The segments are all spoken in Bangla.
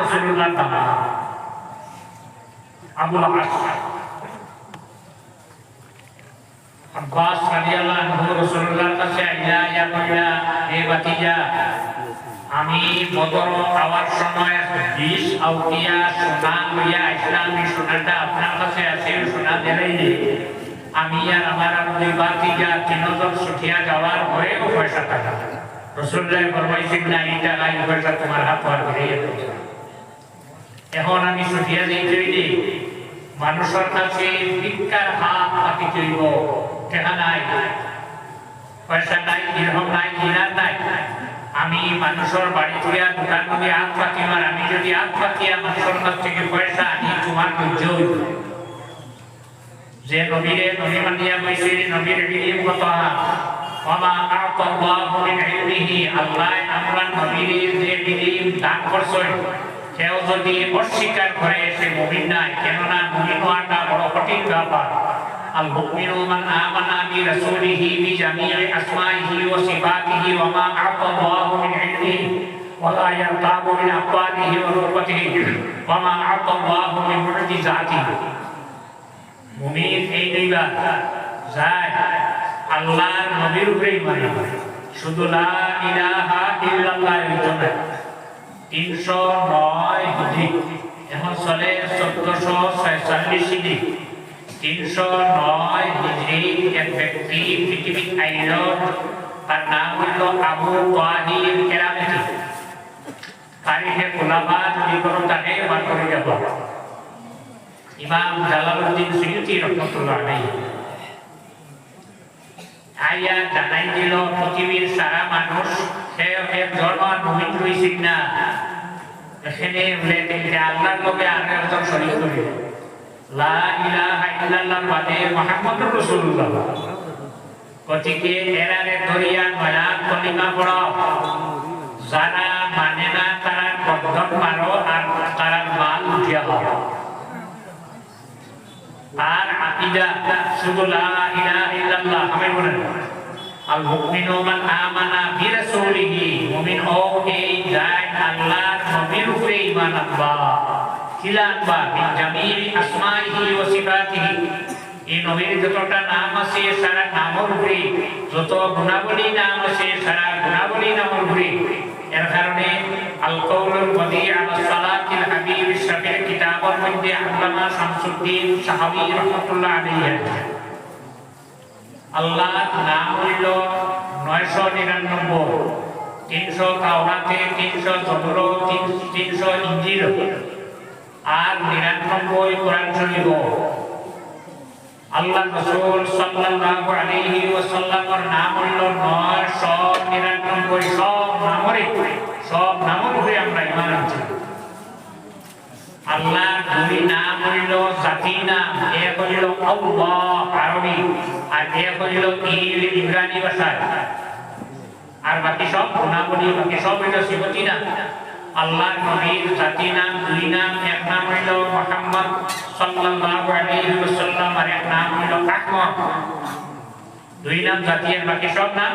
রাসূলুল্লাহ দামা আবুল আস আব্বাস রাদিয়াল্লাহু আনহু রাসূলুল্লাহর কাছে আইলা ইয়া কইলা হে ভাতিজা, আমি বদর আওয়ার সময় বিষ আউটিয়া সোনা লইয়া আসলাম। সোনাটা আপনার কাছে আছে সোনা দেলাই আমি আর আমার দুই ভাতিজা তিনজন ছুটিয়া যাওয়ার পরেও পয়সা টাকা রসুল্লাহ ফরমাইছেন না এই টাকা পয়সা তোমার হাত আর ফিরে এখন আমি ছুটিয়া যাই তৈরি মানুষের কাছে ভিক্ষার হাত পাতি চইব টেকা নাই। পয়সা নাই দিরহম নাই দিনার নাই। আমি মানুষের বাড়ি তুলিয়া দোকান যদি হাত পাতি আর আমি যদি হাত পাতিয়া মানুষের কাছ থেকে পয়সা আনি, তোমার ধৈর্য যে নবীরে নবী মানিয়া কইছে নবীর ইলম কত ওমা আতাল্লাহু মিন ইলমিহি আল্লাহ আমরা নবীরে যে ইলম দান করছেন কেউ যদি অস্বীকার করে সে মুমিন নাই কেননা মুমিন হওয়াটা বড় কঠিন ব্যাপার আল মুমিনু মান আমানা বি রাসূলিহি বি জামিই আসমাইহি ওয়া সিফাতিহি ওয়া মা আতাল্লাহু মিন ইলমিহি ولا يرتاب من أقواله ورتبته وما أعطى الله من معجزاته মুমিন এই দুইবার যায় আল্লাহর নবীর উপরে ইমান আনে। শুধু লা ইলাহা ইল্লাল্লাহ এর জন্য তিনশো নয় এখন চলে চোদ্দশো ছয়চল্লিশ হিজরি তিনশো নয় হিজরি এক ব্যক্তি পৃথিবীত আইল তার নাম হইল আবু তাহির কেরামতি তারিখে গোলাবা যদি কোনো তাকে বার করে যাব ইমাম জালালউদ্দিন সুয়ুতি রহমতুল্লাহ আলাইহি। আইয়া জানাই দিল, পৃথিবীর সারা মানুষ সে একজন রইছিল না রাসূলুল্লাহ। গতিকে এরারে ধরিয়া নয়া কলিমা মানে না তারা বন্ধন মারো আর তারা মাল উঠিয়া আর আকিদা, শুধু লা ইলাহা ইল্লাল্লাহ, আমি বলেন। আল মুমিনু মান আমানা বি রাসূলিহি মুমিন ও এই যায় আল্লাহর নবীর উপরে ঈমান আনবা। কিলা আনবা মিন জামিল আসমাইহি ওয়া সিফাতিহি। এই নবীর যতটা নাম আছে সারা নামের উপরে যত গুণাবলী নাম আছে সারা গুণাবলী নামের উপরে এর কারণে আল কৌলুল বদি আলা সালাতিল হাবিব শফির কিতাবের মধ্যে আল্লামা শামসুদ্দিন সাহাবী রাহমাতুল্লাহ আলাইহি। আল্লাহর নাম হইল নয়শো নিরানব্বই, তিনশো কাউরাতে তিনশো সতেরো তিনশো ইঞ্জির আর নিরানব্বই কোরআন শরীফ। আল্লাহ রসুল সাল্লাল্লাহু আলাইহি ওয়াসাল্লামের নাম নয়শো নিরানব্বই সব নামরে, সব নামের উপরে আমরা ইমান আনছি। আল্লাহ দুই নাম হইল জাতি নাম, এক হইল আল্লাহ আরবি, আর এক হইল ইল ইব্রানি ভাষায়। আর বাকি সব গুণাবলী, বাকি সব হইল সিফতি নাম। আল্লাহ নবীর জাতি নাম দুই নাম এক নাম হইল মোহাম্মদ সাল্লাল্লাহু আলাইহি ওয়াসাল্লাম আর এক নাম হইল দুই নাম জাতি আর বাকি সব নাম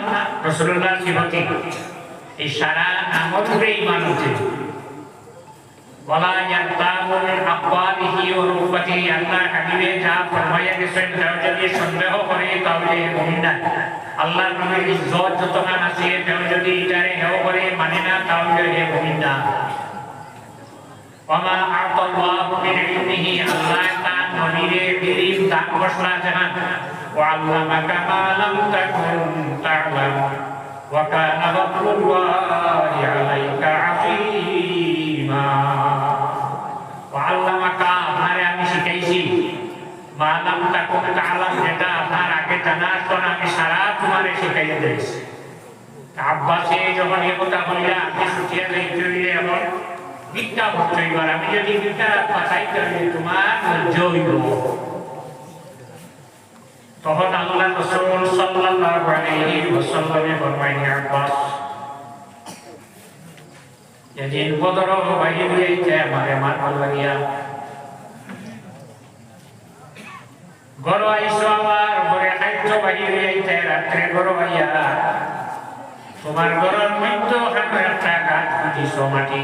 রাসূলুল্লাহ সিফাতি। এই সারা আমরে ঈমান উঠে। ওয়ালা ইয়াতামুল আকওয়ালিহি ওয়া রুফাতি আল্লাহ হাবিবে যা ফরমায়া যদি সন্দেহ করে, তাহলে মুমিন আল্লাহর নবীর ইজ্জত যতখান আছে হেও করে মানে না তাহলে হে মুমিন না وما أعطى الله من علمه الله تعالى নবীরে ইলম দান ঘোষণা জানান وعلمك ما لم تكن تعلم وكان فضل الله عليك عظيما আল্লামাকা আপনারে আমি শিখাইছি মালাম তাকুম তাআলাম যেটা আপনার আগে জানা আসতো না আমি সারা তোমারে শিখাইয়া দিয়েছি আব্বাসে যখন এ কথা বললে আপনি যাই এখন বিদ্যা ভক্ত আমি যদি বিদ্যা পাঠাই, তাহলে তোমার হইব। তখন আল্লাহ রসুল সাল্লাল্লাহু আলাইহি ওয়াসাল্লামে ফরমাইলেন আব্বাস যেদিন বদর বাহির হইতে আমারে মার ভালো লাগিয়া। গর আইসো আমার, ঘরে খাদ্য বাহির হইতে রাত্রে গর আইয়া। তোমার গরর মধ্য খানো একটা গাছ মাটি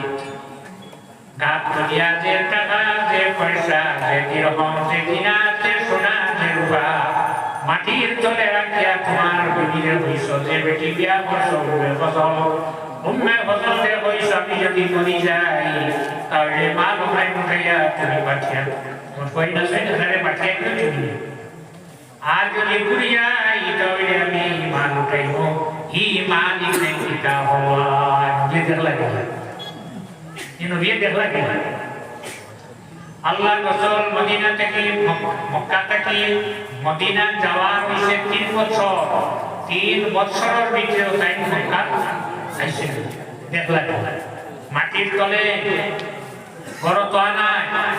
যে টাকা যে পয়সা, যে যে কিনা যে সোনা, যে রূপা, মাটির তলে রাখিয়া তোমার যে বেটি বিয়া করছ ফসল উম্মে ফসল আমি যদি মরি যাই, তাহলে মা তুমি পাঠিয়া কই না সেই পাঠিয়া আর যদি ঘুরি যাই তাহলে আমি মা লুটাইব হি মা লিখে কিতা হওয়া নবী দেখলা গেলা এই নবী দেখলা গেলা আল্লাহ রসুল মদিনা থেকে মক- মক্কা থেকে মদিনা যাওয়ার হইছে তিন বছর, তিন বছরের ভিতরে তাই মক্কা আইছে দেখলা গেলা মাটির তলে ঘর নাই।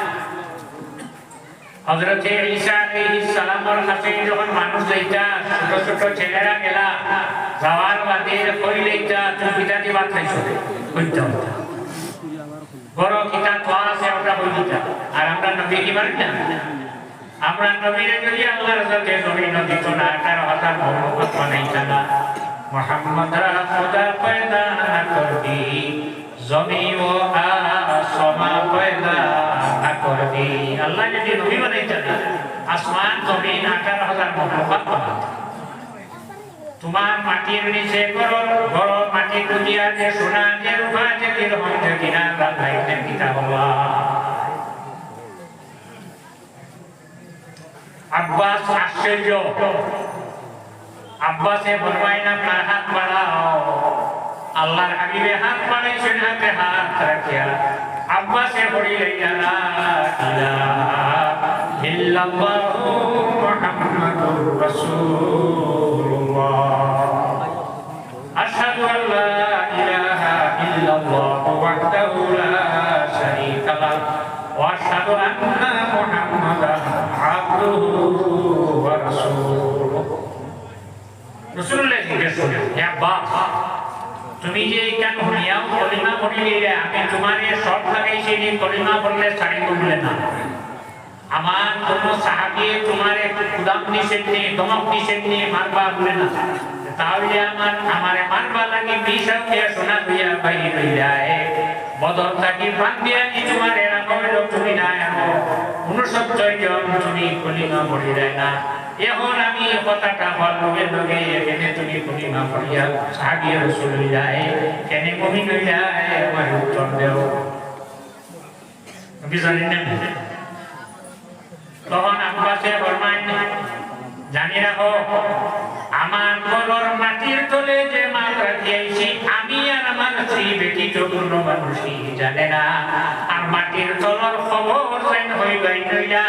হজরত ঈসা আলাইহিস সালামের কাছে যখন মানুষ যাইতা ছোট ছোট ছেলেরা গেলা, যাওয়ার বাদে কইলেইতা তুমি পিতা দি ভাত খাইছো কইতাম বড় কিতা জমি ও আসমা পয়দা। তোমার মাটির নিচে বড় মাটি দুনিয়া যে সোনা, যে রূপা, যে হওয়া আব্বাস আশ্চর্য। আব্বাসে ফরমায় না আপনার হাত বাড়াও। আল্লাহর হাবিবে হাত বাড়াইছেন, হাতে হাত রাখিয়া। আব্বাসে পড়িলেন লা ইলাহা ইল্লাল্লাহু মুহাম্মাদুর রাসূলুল্লাহ। আশহাদু আল লা ইলাহা ইল্লাল্লাহু ওয়াহদাহু জিজ্ঞেস করলেন, হে আব্বাস তুমি যে কেন হইয়াও কলিমা পড়িলে আমি তোমার শর্ট লাগাইছি যে কলিমা পড়লে শাড়ি বললে না। আমার কোন সাহাবি তোমার কুদাম নিষেধ নেই দমক নিষেধ নেই মারবা বলে না। তাহলে আমার আমার মারবা লাগে, বিষাও দিয়া শোনা হইয়া বাইরে হইয়া বদল থাকি ফান দিয়া নি তোমার এরা কইল তুমি না এমন উনসত্তর জন তুমি কলিমা পড়িলে না। এখন আমি কথাটা বলবে লগে এখানে তুমি কলিমা পড়িয়া সাহাবিয়া রসুল যায় কেন কমি হইয়া আমার উত্তর দেও। বিজানি না? তখন আব্বাসে ফরমায় জানি রাখো আমার গরর মাটির তলে যে মাল রাখিয়েছি আমি আর আমার স্ত্রী বেটি কোনো মানুষই জানে না। আর মাটির তলর খবর যেন হই গই নইলা,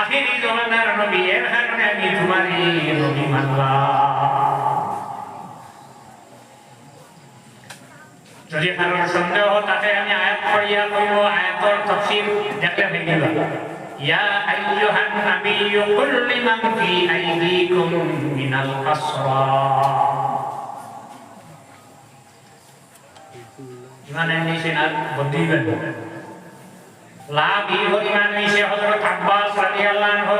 আখিরি জমানার নবী, এর কারণে আমি তোমারই নবী মানলাম। যদি কারোর সন্দেহ তাতে আমি আয়াত পড়িয়া কইব, আয়াতর তফসির দেখলে হয়ে গেল। ইয়া আইয়ুহান নাবিয়্যু কুল লিমান ফি আইদিকুম মিনাল আসরা ইমানের নিচে না বদিবেন লাভ ইমান নিচে হযরত আব্বাস রাদিয়াল্লাহু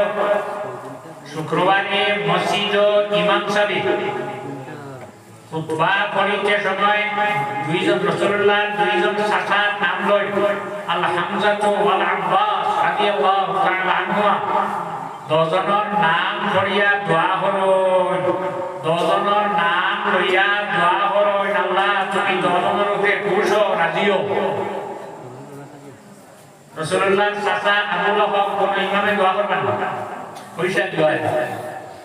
শুক্রবারে মসজিদ ইমাম সাহেব খুতবা পড়িতে সময় দুইজন রাসূলুল্লাহ, দুইজন সাসার নাম লয় আল হামজাতু ওয়াল আব্বাস। দজনের নাম পড়িয়া দোয়া হরই দজনের নাম লইয়া দোয়া হরই আল্লাহ তুমি দজনের উপরে খুশ রাজিও রাসূলুল্লাহ সাসা আবুল হক কোন ইমামে দোয়া করবেন পয়সা দোয়া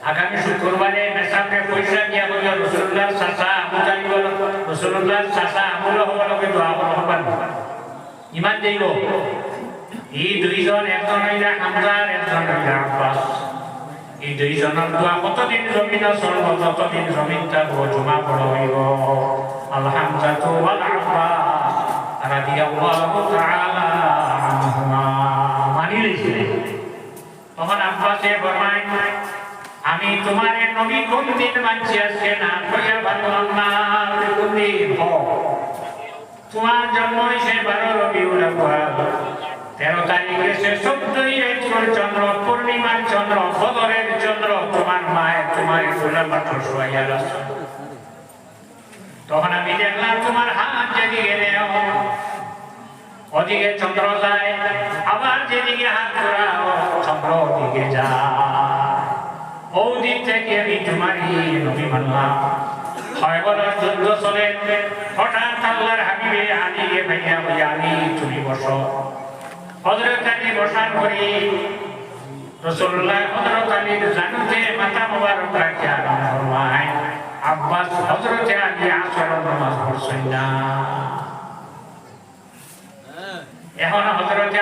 আগামী শুক্রবারে মেসাকে পয়সা দিয়া বলল রসুল্লাহ চাচা আবু জানিব রসুল্লাহ চাচা হব লগে দোয়া হবান ইমান যাইব এই দুইজন একজন হইলা হামজার একজন হইলা আব্বাস এই দুইজনের দোয়া কতদিন জমিন চলব ততদিন জমিন থাকব জমা পড়া হইব আলহামদা তো ওয়াল আব্বাস রাদিয়াল্লাহু তাআলা আনহুমা মানি লইছিলেন তখন আব্বাসে ফরমায় আমি তোমার নবী কোন দিন মানছি আজকে না কইয়া ভাবলাম না কোন দিন হ তোমার জন্ম হয়েছে বারো রবিউল আউয়াল তেরো তারিখে সে চোদ্দই এপ্রিল চন্দ্র, পূর্ণিমার চন্দ্র বদরের চন্দ্র, তোমার মায়ের, তোমার ফুলা পাত্র শোয়াইয়া তখন আমি দেখলাম তোমার হাত যদি গেলে ওদিকে চন্দ্র যায়, আবার যেদিকে হাত ঘোরাও চন্দ্র ওদিকে যায়। ওদিক থেকে আমি তোমারই নবী মানলাম খয়বরের যুদ্ধ চলে, হঠাৎ আল্লাহর হাবিবে আলী ভাইয়া ভাইয়া আলী তুমি বসো। হজরত মাথা মোবারক রাখিয়া ফরমায় আব্বাস হজরতে এখন হজরতে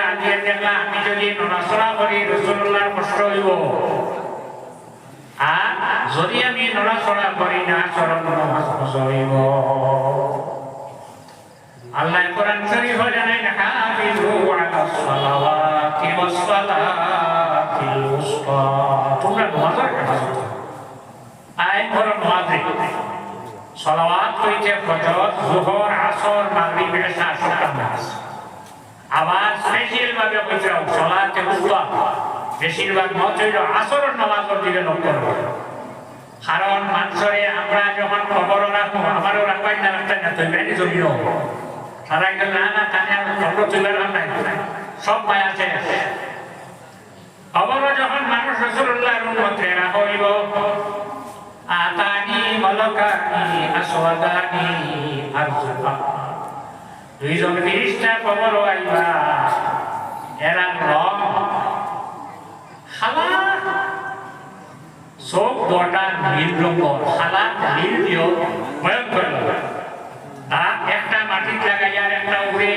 আমি যদি নড়াচড়া করি রসুল্লাহর কষ্ট হইব। আর যদি আমি নড়াচড়া করি না চরণ হইব। আল্লাহ কোরআন শরীফ জানাই না হাফিজু আলাস সালাওয়াতি ওয়াস সালাতিল উসতা তোমরা নামাজের হেফাজত করো। আইন করো নামাজে সালাওয়াত কইতে ফজর যোহর আসর, মাগরিব, এশা সবটা নামাজ। আবার স্পেশাল ভাবে কইতে সালাতে উসতা বেশিরভাগ মত হইল আসরের নামাজের দিকে লক্ষ্য করো কারণ মানুষরে আমরা যখন খবর রাখব, আমারও রাখবাই না রাখতাই না তুই বেড়ি জমিও না না খবর যখন মানুষ রসুল্লাহর উন্মতে হইব আতানি দুইজন ফিরিস্তা খবর আইবা এরা রং, খালা, চোখ দুটা নীল রঙর সাদা নীল দিও ভয়ঙ্কর তার একটা মাটির লাগাইয়া আর একটা উড়ে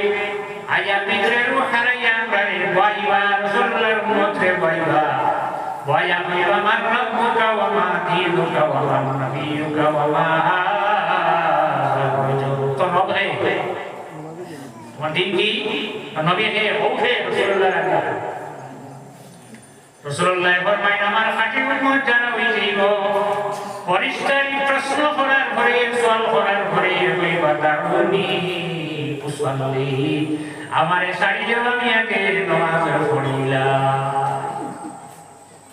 আইয়া ভিতরে রূহ হারাইয়া আমরারে বইবা রসুল্লাহর মধ্যে বইবা বয়া বইবা মার রব্বুকা ওয়া মা দীনুকা ওয়া মা নবিয়ুকা ওয়া মা তো নবে তোমার দিন কি? নবী হে, ও হে রসুল্লাহ রসুল্লাহ ফরমাইন, আমার খাঁটি উম্মত যারা হই যাইব প্রশ্ন করার পরে সওয়াল করার পরে হইবা দারুনি উসাল্লি আমারে সারি আমি আগে নামাজ পড়িলাম।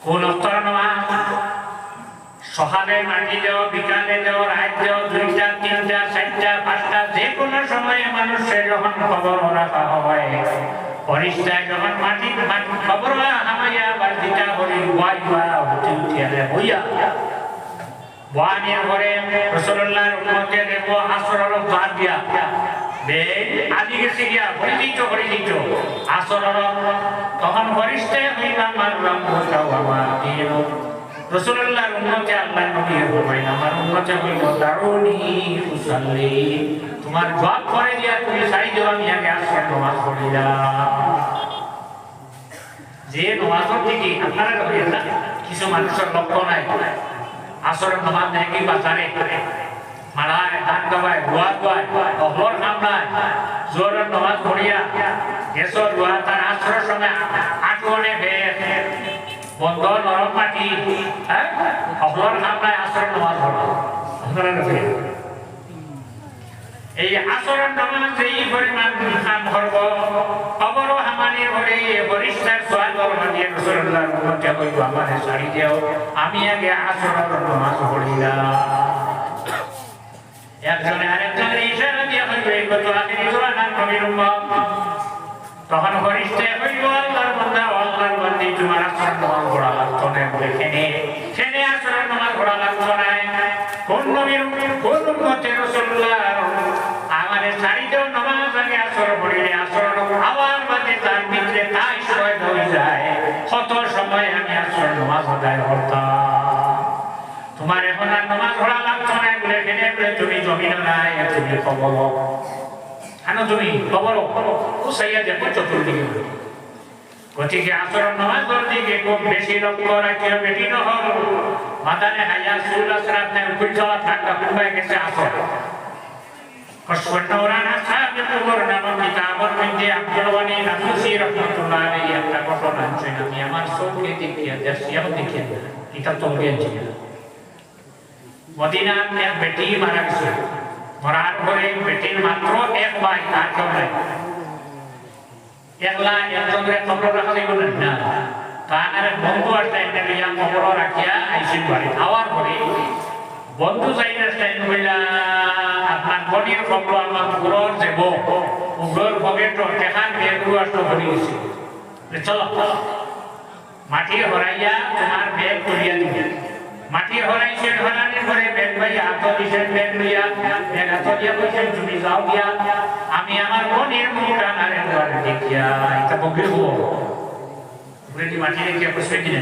কোন অস্তর নামাজ সকালে মাটি দেও, বিকালে দেও, রাত দেও, দুইটা, তিনটা, চারটা, পাঁচটা, যে কোনো সময়ে মানুষের যখন খবর রাখা হয় পরিষ্কার যখন মাটি খবর হামাইয়া বা দিটা হরি ওয়াইবা হইয়া। ওয়ানের ঘরে রসুল্লাহর উম্মতে দেব আসরের বাদ দিয়া। বে, আদি গেছে গিয়া আসরের তখন দিও নবী আমার উসাল্লি তোমার জবাব করে দিয়া তুমি সাই দেওয়া আমি আগে আসর নামাজ পড়িলাম যে নামাজের দিকে আপনারা কিছু মানুষের লক্ষ্য নাই। আসরের নামাজ নেই, কি বাজারে মারায় ধান গাবায় রোয়া দোয়ায় অহর কামড়ায় জোরের নামাজ পড়িয়া গেছর রোয়া তার আসরের সময় আটুয়ানে ভেয়ে বন্ধ, নরম মাটি হ্যাঁ? অহর কামড়ায় আসরের নামাজ পড়ো। আপনারা এই আসরের এই পরিমাণ করব আমারে বরিষ্ঠার সোয়াল উম্মতে আমারে দেও আমি আগে আসরের নামাজ একজনে আরেকজনের ইশারা দিয়ে কত আগে তখন বরিষ্ঠে কইব, আল্লাহর বান্দা, আল্লাহর বান্দি, তোমার আসরের নামাজ পড়া লাগতো না। বলে আসরের নামাজ পড়া লাগতো না? কোন নবীর উম্মতে নামাজ আদায় করতাম তোমার এখন আর নামাজ পড়া লাগতো না বলে খেলে বলে তুমি জমিন নাই তুমি খবর কেন তুমি? খবর ও সাইয়া দেখো চতুর্দিকে। গতিকে দিকে খুব বেশি লক্ষ্য রাখিও, বেটি নহল মাদানে হাইয়া সুল আসরাত, নে উঠে যাওয়া থাকা কুম্বাই গেছে আসর। কষ্টনাওরানা সাহেব কুবর নামক কিতাবর মধ্যে আব্দুল ওয়ানি নাফসি রহমাতুল্লাহ আলাইহি একটা ঘটনা আছে আমি আমার চোখে না বডির খবর আমার ঘুরর যাব উগ্রর পকেট টেকান ব্যাগগুলো আসলো ভরে গেছে। চলো মাটি হরাইয়া তোমার ব্যাগ তুলিয়া দিবে মাটি হরাইছে হরানির পরে ব্যাগ ভাই হাত দিছেন ব্যাগ লইয়া ব্যাগ হাত দিয়া কইছেন তুমি যাও দিয়া। আমি আমার বোনের মুখ আনারে ঘর দেখিয়া। এটা বকরি হব মাটি দেখিয়া কইছে কিনে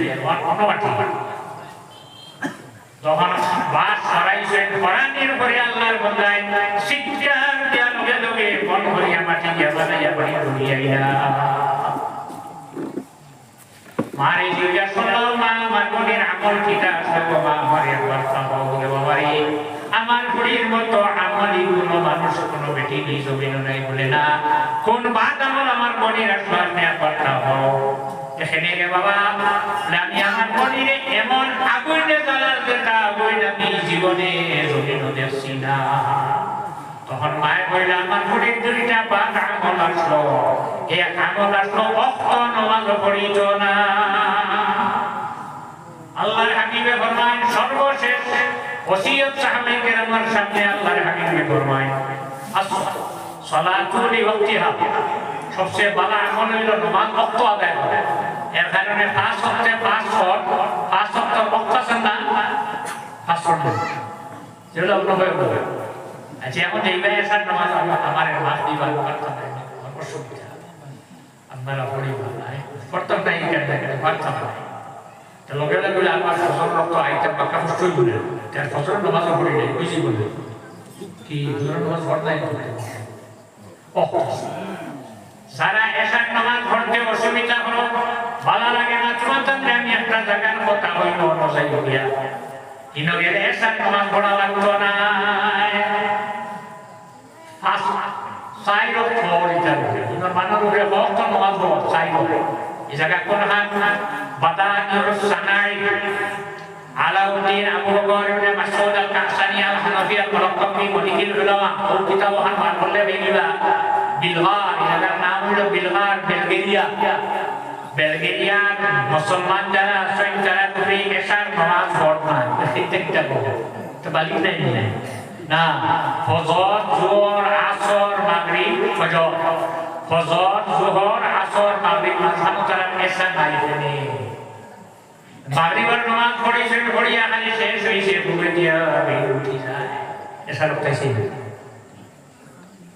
অন্য মাটি। তখন বাস সরাইছেন হরানির পরে আল্লাহর বন্দায় শিক্ষার লগে লগে বন করিয়া, মাটি দিয়া বানাইয়া বাড়ি ধরিয়া মারে জিজ্ঞাসা মা, আমার বোনের আমল সব মা? আমার একবার বাবারে আমার বুড়ির মতো আমলই কোনো মানুষ, কোনো বেটি নেই জমিন নাই বলে না। কোন বাদ আমল আমার বোনের আসবার নেয়া পারতা হও এখানে রে বাবা। আমি আমার বোনের এমন আগুনে জ্বালার যেটা আগুন আমি জীবনে জমিন দেখছি না। তখন মায়ে কইলে আমার বুড়ির দুইটা বাদ আমল আসলো। এ আমল আসলো অক্ত নমাজ পড়িত না। আল্লাহর হাবিবে ফরমায় সর্বশেষ ওসিয়ত সাহাবে কেরামের সামনে আল্লাহর হাবিবে ফরমায় সালাতুল ওয়াক্তিহা সবচেয়ে ভালো আমল হইল নামাজ ওয়াক্ত আদায় করা। এর কারণে পাঁচ ওয়াক্তে পাঁচ ফর। পাঁচ ওয়াক্ত আছে না পাঁচ যেটা অন্য হয়ে বলে আচ্ছা এখন এই ভাই আসার নামাজ আমার মাস দিবার পারতাম অসুবিধা। আপনারা পড়িবার নাই পড়তাম না এই কারণে পারতাম না তো লগে লগে আমার ফসল রক্ত আইতে পাকা ফসল বলে তার ফসল নামাজ পড়ি নাই, বুঝি বলে। কি দুজন নামাজ পড়তাই সারা এসার নামাজ পড়তে অসুবিধা হলো, ভালো লাগে না চুমাতাম আমি একটা জায়গার কথা হইল মজাই হইয়া। কিন্তু গেলে এসার নামাজ পড়া লাগতো না। সাইরো ফরিটা ইনার মানার উপরে বক্ত নামাজ এই জায়গা কোন হাত বাদানির সানাই, আলাউদ্দিন বিলগার এটার নাম হলো বিলগার বেলগেরিয়া বেলগেরিয়ার মুসলমান যারা আছেন তারা তুমি এসার নামাজ পড় না প্রত্যেকটা বলে তো বালি নাই নাই না ফজর জোহর আসর মাগরিব ফজর ফজর জোহর আসর মাগরিব মাঝখানে তারা এসা নাই মাগরিবের নামাজ পড়েছেন পড়িয়া খালি শেষ হইছে ঘুমে দিয়া বের উঠি যায় এসা রক্তাইছে হ্যাঁ আসবাবুহা আওকাতুহা নামাজ খানে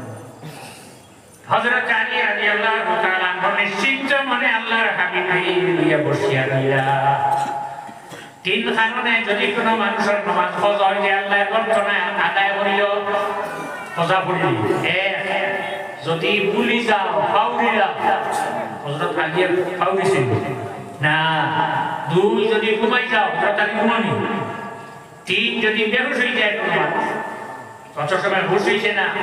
হযরত আলী রাদিয়াল্লাহু তাআলা নিশ্চিন্ত মনে আল্লাহর হাবিব বসিয়া রইলা। তিন কারণে যদি কোনো মানুষের নামাজ ফজর যে আল্লাহর বর্তমানে আদায় করিল, ফজা পড়ি এক যদি ভুলি যাও, ফাউরি যাও। হযরত আলী ফাউরিছেন না, দুই যদি ঘুমাই যাও তাড়াতাড়ি ঘুমানি। তিন যদি বেহুশ হয়ে যায় মানুষ কত সময় হুশ হয়েছে না কি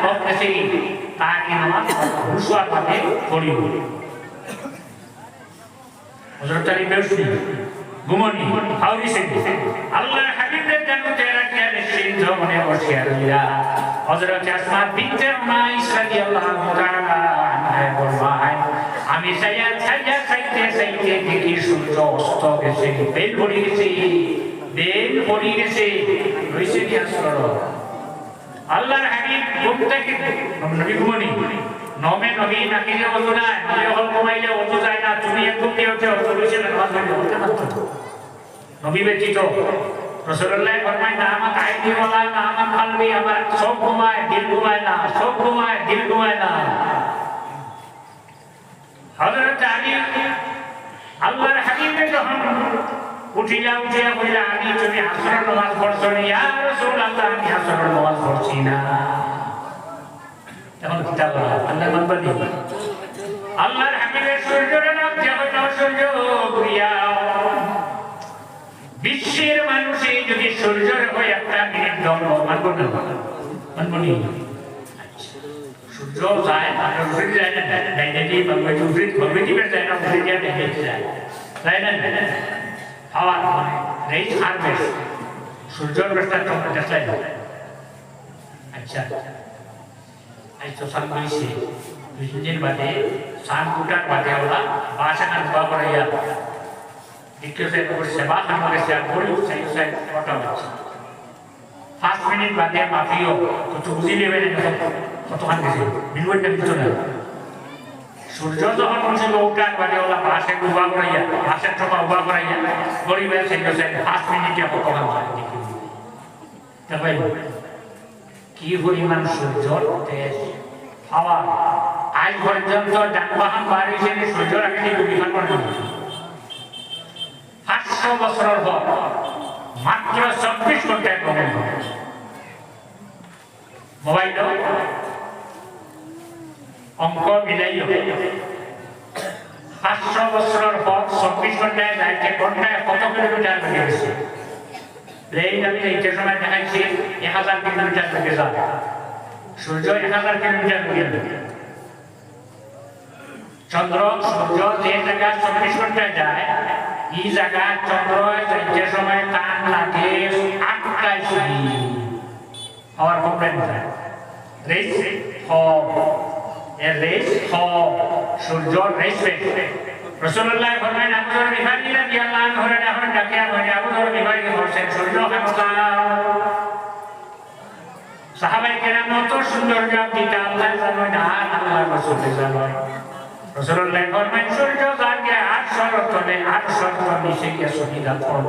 তাকে নামাজ হুশ হওয়ার পথে পড়ি হযরত আলী বেহুশ ঘুমনি হাউরিছে আল্লাহর হাবিবের জান্নাতে রাখিয়া নিশ্চিন্ত মনে বসিয়া রইলা হযরত আসমা বিনতে রাদিয়াল্লাহু তাআলা আনহা আমি সাইয়া সাইয়া সাইতে সাইতে দেখি সূর্য অস্ত গেছে বেল পড়ে গেছে বেল পড়ে গেছে রইছে কি আল্লাহর হাবিব ঘুম থেকে ঘুমনি। নমে নবী নাকিলে ওযু নাই নবী হল ঘুমাইলে ওযু যায় না, তুমি একদম কি হচ্ছে হইছে না নামাজ পড়তে না নবী ব্যতীত রাসূলুল্লাহ ফরমায়, না আমার আইনি ওয়ালা না আমার কলবি আমার সব ঘুমায়, দিল ঘুমায় না, সব ঘুমায়, দিল ঘুমায় না। হযরত আলী আল্লাহর হাবিবে যখন উঠিলা উঠিয়া বললা আমি ইয়া আমি পড়ছি না এখন কিতাব আল্লাহ আল্লাহর সূর্যের নাম যেমন সূর্য বিশ্বের মানুষে যদি সূর্যের হয়ে একটা মিনিট দম মানব না মানব নি সূর্য যায় উফরি যায় না উফরি যায় না যায় তাই না হাওয়া রেইস হারভেস্ট সূর্যের বেশটা তোমরা দেখলাই আচ্ছা। আজ তো সান হয়েছে দুই তিন দিন বাদে সান কুটার বাদে ওরা বাসা কান দোয়া করাইয়া দ্বিতীয় সাইড করে সেবা খান করেছে আর বড়ি সাইড সাইড কটা হচ্ছে। পাঁচ মিনিট বাদে মাফিও কত বুঝি নেবে না কতক্ষণ গেছে বিলবনটা দিত না সূর্য যখন উঠার বাদে ওরা বাসে উবা করাইয়া বাসের ঠোকা উবা করাইয়া গরিবের সাইড সাইড পাঁচ মিনিটে হয় দেখবেন কি পরিমাণ সূর্যর তেজ হাওয়া আজ পর্যন্ত যানবাহন বার হয়েছে সূর্যর আগে বিমান পাঁচশো বছরের পর মাত্র চব্বিশ ঘন্টায় মোবাইল অঙ্ক মিলাইও। পাঁচশো বছরের পর চব্বিশ ঘন্টায় যাইতে ঘন্টায় কত কিলোমিটার বেড়ে গেছে আমি এইটার সময় এক হাজার কিলোমিটার যান। সূর্য এক হাজার কিলোমিটার চন্দ্র সূর্য যে জায়গা চব্বিশ ঘন্টায় যায় এই জায়গা চন্দ্র যে সময় টান লাগে আটটায় হওয়ার কমপ্লেন যায় রেস রেস সূর্য রেস রসুল্লাহ ফরমাইন আবু যর বিফারি রাদিয়াল্লাহু আনহু রে এখন ডাকে আমারে আবু যর বিফারি বলছেন সূর্য খামসা সাহাবাই কেরাম, অত সুন্দর জবাব দিতে আল্লাহ জানো না, আল্লাহ রাসূল জানো। রসুল্লাহ ফরমাইন সূর্য জানকে আট শরতনে আট শরত নিচে গিয়ে শহীদা করব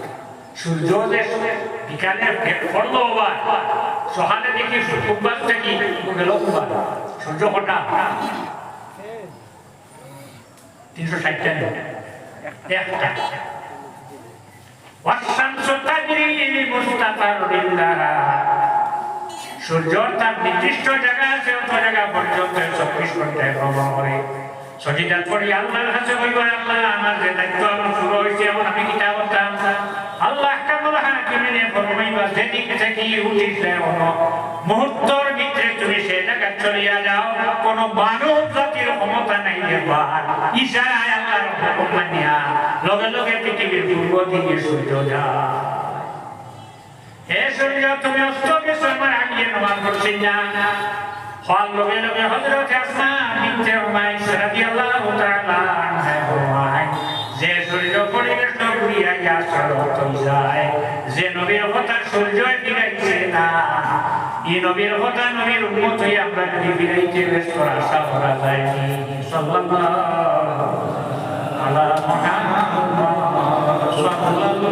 সূর্য যে বিকালে পড়লো আবার সকালে দেখি কুম্বাস থেকে গেল কুম্বার সূর্য কটা তিনশো ষাটটা নেই একটা والشمس تجري لمستقر لها সূর্য তার নির্দিষ্ট জায়গা আছে অত জায়গা পর্যন্ত চব্বিশ ঘন্টায় ভ্রমণ করে সজিদাত করি আল্লাহর কাছে বলব আল্লাহ আমার যে দায়িত্ব আমার শুরু হয়েছে এখন আমি কিতা করতাম আল্লাহ ফরমাইবা থেকে মুহূর্তর ভিতরে তুমি সে জায়গা চলিয়া যাও। কোন মানব জাতির ক্ষমতা নাই আল্লাহর লগে লগে পৃথিবীর পূর্ব দিকে সূর্য জবরের নবী আয়া সরত যায় যে নবীর কথা সূর্য ফিরাইছে না এই নবীর কথা নবীর উন্মত হয়ে আমরা যদি ফিরাইতে ব্যস্ত আশা করা যায়নি সাল্লাল্লাহ আলা মুহাম্মদ সাল্লাল্লাহু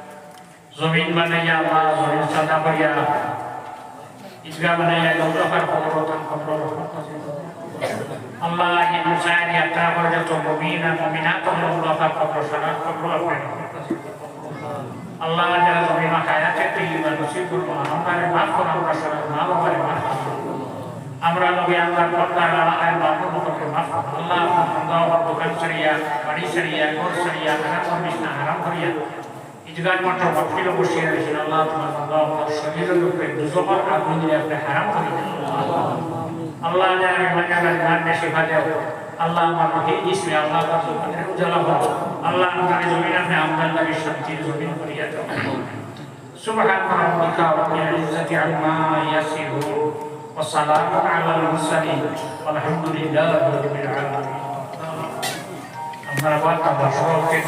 জমিন বানাইয়া আল্লাহ জমিন সাদা করিয়া ঈদগাহ বানাইয়া গৌরবার পরবর্তন খবর আল্লাহ ইজগার মাত্র বকিল বসিয়ে রেখেছেন আল্লাহ তোমার আল্লাহ শরীরের উপরে দুজকর আগুন দিয়ে আপনি হারাম করে আল্লাহ যারা মেহমান যারা ইমান বেশি ভাজে আল্লাহ আমাকে ইসমে আল্লাহ পাক দোকানের উজালা হোক আল্লাহ আপনার জমিন আপনি আমদান লাগে শান্তির জমিন করিয়া দাও سبحان ربك رب العزة عما يصفون وسلام على المرسلين والحمد لله رب العالمين আমরা বার্তা সকলকে